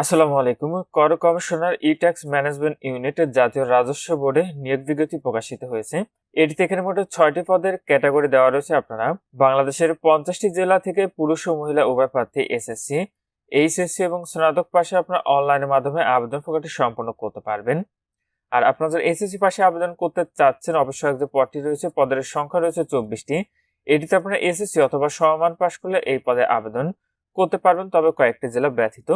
আসসালামু আলাইকুম। কর কমিশনার ই ট্যাক্স ম্যানেজমেন্ট ইউনিটের জাতীয় রাজস্ব বোর্ডে নিয়োগ বিজ্ঞপ্তি প্রকাশিত হয়েছে। এটিতে এখানে মোট ছয়টি পদের ক্যাটাগরি দেওয়া রয়েছে আপনারা। বাংলাদেশের পঞ্চাশটি জেলা থেকে পুরুষ ও মহিলা উভয় প্রার্থী এসএসসি, এইচএসসি এবং স্নাতক পাশে আপনারা অনলাইনের মাধ্যমে আবেদন প্রক্রিয়াটি সম্পন্ন করতে পারবেন। আর আপনারা যারা এসএসসি পাশে আবেদন করতে চাচ্ছেন, অবশ্যই যে পদটি রয়েছে, পদের সংখ্যা রয়েছে চব্বিশটি। এটিতে আপনারা এসএসসি অথবা সমমান পাশ করলে এই পদে আবেদন করতে পারবেন, তবে কয়েকটি জেলা ব্যতীত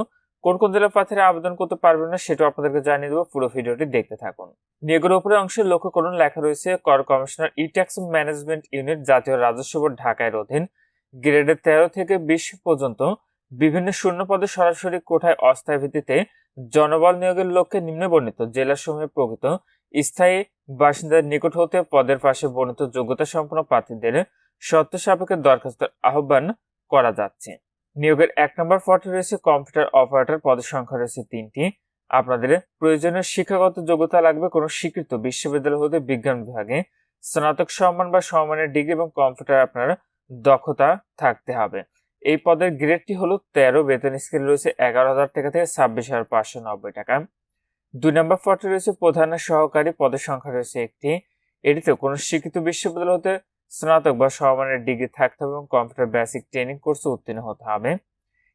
কোন কোন জেলা প্রার্থীরা আবেদন করতে পারবেন না সেটাও আপনাদেরকে জানিয়ে দেবো। পুরো ভিডিওটি দেখতে থাকুন। নিয়োগের উপরে অংশে লক্ষ্য করুন, লেখা রয়েছে, কর commissioner e tax management unit, জাতীয় রাজস্ব বোর্ড ঢাকায় অধীন। গ্রেডের তেরো থেকে বিশ পর্যন্ত বিভিন্ন শূন্য পদে সরাসরি কোঠায় অস্থায়ী ভিত্তিতে জনবল নিয়োগের লক্ষ্যে নিম্নে বর্ণিত জেলাসমূহে প্রকৃত স্থায়ী বাসিন্দার নিকট হতে পদের পাশে বর্ণিত যোগ্যতা সম্পন্ন প্রার্থীদের শর্ত সাপেক্ষে দরখাস্ত আহ্বান করা যাচ্ছে। নিয়োগের এক নম্বর পদে রয়েছে কম্পিউটার অপারেটর পদের সংখ্যা রয়েছে তিনটি। আপনাদের প্রয়োজনীয় শিক্ষাগত যোগ্যতা লাগবে কোনো স্বীকৃত বিশ্ববিদ্যালয় হতে বিজ্ঞান বিভাগে। স্নাতক সম্মান বা সম্মানের ডিগ্রি এবং কম্পিউটার আপনার দক্ষতা থাকতে হবে। এই পদের গ্রেডটি হলো তেরো, বেতন স্কেল রয়েছে এগারো হাজার টাকা থেকে ছাব্বিশ হাজার পাঁচশো নব্বই টাকা। দুই নম্বর পদে রয়েছে প্রধান সহকারী, পদের সংখ্যা রয়েছে একটি। এটিতে কোনো স্বীকৃত বিশ্ববিদ্যালয় হতে স্নাতক বা সমমানের ডিগ্রি থাকতে হবে এবং কম্পিউটার বেসিক ট্রেনিং কোর্সে উত্তীর্ণ হতে হবে।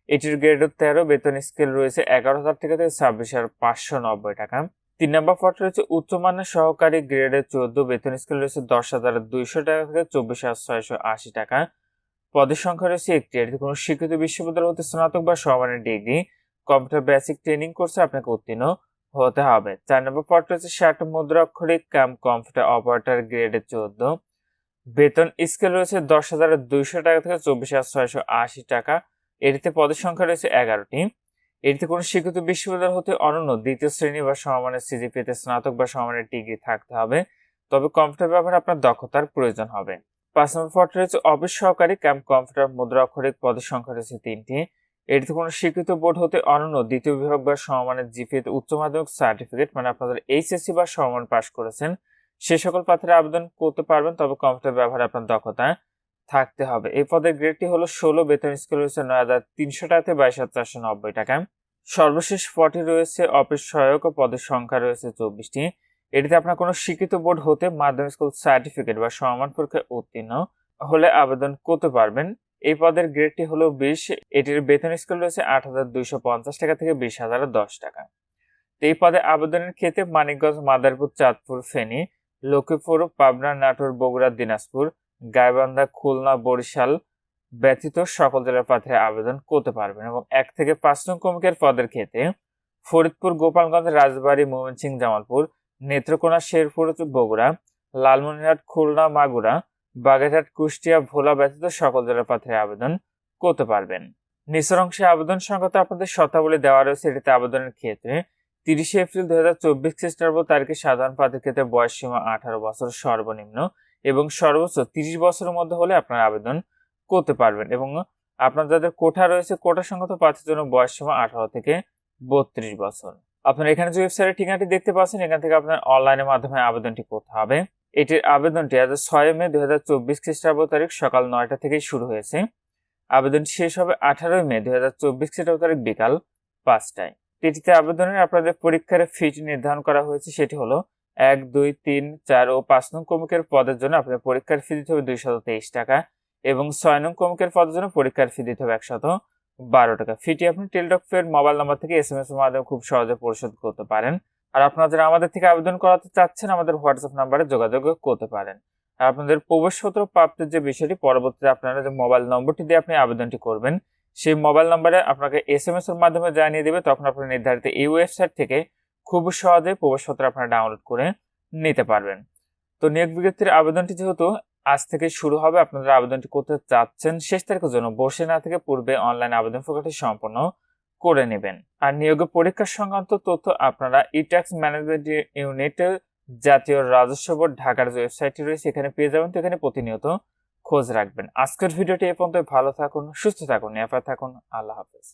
এটির গ্রেড তেরো, বেতন স্কেল রয়েছে এগারো হাজার থেকে ছাব্বিশ হাজার পাঁচশো নব্বই টাকা। তিন নম্বর পদ রয়েছে উচ্চমানের সহকারী গ্রেডের চোদ্দ, বেতন স্কেল রয়েছে দশ হাজার দুইশো টাকা থেকে চব্বিশ হাজার ছয়শো আশি টাকা। পদের সংখ্যা রয়েছে একটি এটি কোনো স্বীকৃত বিশ্ববিদ্যালয় হতে স্নাতক বা সমমানের ডিগ্রি। কম্পিউটার বেসিক ট্রেনিং কোর্সে আপনাকে উত্তীর্ণ হতে হবে। চার নম্বর পদ রয়েছে ষাট মুদ্রাক্ষরিক কাম কম্পিউটার অপারেটর গ্রেডের চোদ্দ। বেতন স্কেল রয়েছে দশ হাজার দুইশো টাকা থেকে চব্বিশ হাজার ছয়শো আশি টাকা। এটিতে পদের সংখ্যা রয়েছে এগারোটি। এটিতে কোনো স্বীকৃত বিশ্ববিদ্যালয় হতে অনন্য দ্বিতীয় শ্রেণি বা সমমানের সিজিপিতে স্নাতক বা সমমানের ডিগ্রি থাকতে হবে। তবে কম্পিউটার ব্যবহারে আপনার দক্ষতার প্রয়োজন হবে। পাঁচ নম্বর পদটি রয়েছে অফিস সহকারী ক্যাম্প কম্পিউটার মুদ্রা অক্ষরিক পদের সংখ্যা রয়েছে তিনটি। এটিতে কোনো স্বীকৃত বোর্ড হতে অনন্য দ্বিতীয় বিভাগ বা সমমানের জিপিএতে উচ্চ মাধ্যমিক সার্টিফিকেট মানে আপনাদের এইচএসসি বা সমমান পাশ করেছেন। সে সকল প্রার্থীরা আবেদন করতে পারবেন, তবে কম্পিউটার ব্যবহারে আপনার দক্ষতা থাকতে হবে। এই পদের গ্রেডটি হলো ষোলো, বেতন স্কেল রয়েছে নয় হাজার তিনশো টাকা থেকে বাইশ হাজার চারশো নব্বই টাকা। সর্বশেষ পদটি রয়েছে অফিস সহায়ক ও পদের সংখ্যা রয়েছে চব্বিশটি। এটিতে আপনার কোনো শিক্ষিত বোর্ড হতে মাধ্যমিক স্কুল সার্টিফিকেট বা সমান পরীক্ষায় উত্তীর্ণ হলে আবেদন করতে পারবেন। এই পদের গ্রেডটি হলো বিশ, এটির বেতন স্কেল রয়েছে আট হাজার দুইশো পঞ্চাশ টাকা থেকে বিশ হাজার দশ টাকা। এই পদে আবেদনের ক্ষেত্রে মানিকগঞ্জ, মাদারপুর, চাঁদপুর, ফেনী লক্ষ্মীপুর, পাবনা, নাটোর, বগুড়া, দিনাজপুর, গাইবান্ধা, খুলনা, বরিশাল ব্যতীত সকল জেলার প্রার্থীরা আবেদন করতে পারবেন এবং এক থেকে পাঁচ নং কমিকের পদের ক্ষেত্রে ফরিদপুর, গোপালগঞ্জ, রাজবাড়ী ময়মনসিংহ জামালপুর, নেত্রকোনা, শেরপুর, বগুড়া, লালমনিরহাট, খুলনা, মাগুরা, বাগেরহাট, কুষ্টিয়া, ভোলা ব্যতীত সকল জেলার প্রার্থীরা আবেদন করতে পারবেন। নিচের অংশে আবেদন সংক্রান্ত আপনাদের শর্তাবলী দেওয়া রয়েছে, এটিতে আবেদনের ক্ষেত্রে তিরিশে এপ্রিল দুই হাজার চব্বিশ খ্রিস্টাব্দ তারিখে সাধারণ প্রার্থীর ক্ষেত্রে বয়স সীমা আঠারো বছর সর্বনিম্ন এবং সর্বোচ্চ তিরিশ বছরের মধ্যে হলে আপনার আবেদন করতে পারবেন এবং আপনার যাদের কোঠা রয়েছে, কোঠা সংগত প্রার্থীর জন্য বয়স সীমা আঠারো থেকে বত্রিশ বছর। আপনার এখানে যে ওয়েবসাইটের ঠিকানাটি দেখতে পাচ্ছেন, এখান থেকে আপনার অনলাইনের মাধ্যমে আবেদনটি করতে হবে। এটির আবেদনটি আজ ছয় মে দু হাজার চব্বিশ খ্রিস্টাব্দ তারিখ সকাল নয়টা থেকেই শুরু হয়েছে। আবেদন শেষ হবে আঠারোই মে দু হাজার চব্বিশ খ্রিস্টাব্দ তারিখ বিকাল পাঁচটায়। এটিতে আবেদনের আপনাদের পরীক্ষার ফিটি নির্ধারণ করা হয়েছে, সেটি হলো এক, দুই, তিন, চার ও পাঁচ নং কমিকের পদের জন্য আপনার পরীক্ষার ফি দিতে হবে দুইশত তেইশ টাকা এবং ছয় নং কমিকের পদের জন্য পরীক্ষার ফি দিতে হবে একশত বারো টাকা। ফিটি আপনি টেলডক ফের মোবাইল নাম্বার থেকে এস এম এস মাধ্যমে খুব সহজে পরিশোধ করতে পারেন। আর আপনারা যারা আমাদের থেকে আবেদন করাতে চাচ্ছেন, আমাদের হোয়াটসঅ্যাপ নাম্বারে যোগাযোগ করতে পারেন। আর আপনাদের প্রবেশপত্র প্রাপ্তির যে বিষয়টি, পরবর্তীতে আপনারা যে মোবাইল নম্বরটি দিয়ে আপনি আবেদনটি করবেন সেই মোবাইল নাম্বারে আপনাকে এস এম এর মাধ্যমে জানিয়ে দেবে, তখন আপনার নির্ধারিত এই ওয়েবসাইট থেকে খুব সহজে প্রবেশপত্র আপনারা ডাউনলোড করে নিতে পারবেন। তো নিয়োগ বিজ্ঞপ্তির আবেদনটি যেহেতু আজ থেকে শুরু হবে, আপনারা আবেদনটি করতে চাচ্ছেন, শেষ তারিখের জন্য বসে না থেকে পূর্বে অনলাইন আবেদন প্রক্রিয়াটি সম্পন্ন করে নেবেন। আর নিয়োগ পরীক্ষা সংক্রান্ত তথ্য আপনারা ই ট্যাক্স ম্যানেজমেন্ট ইউনিটের জাতীয় রাজস্ব বোর্ড ঢাকার যে ওয়েবসাইটটি রয়েছে, এখানে পেয়ে যাবেন। তো এখানে প্রতিনিয়ত খোঁজ রাখবেন। আজকের ভিডিওটি এ পর্যন্ত ভালো থাকুন সুস্থ থাকুন নিরাপদ থাকুন। আল্লাহ হাফেজ।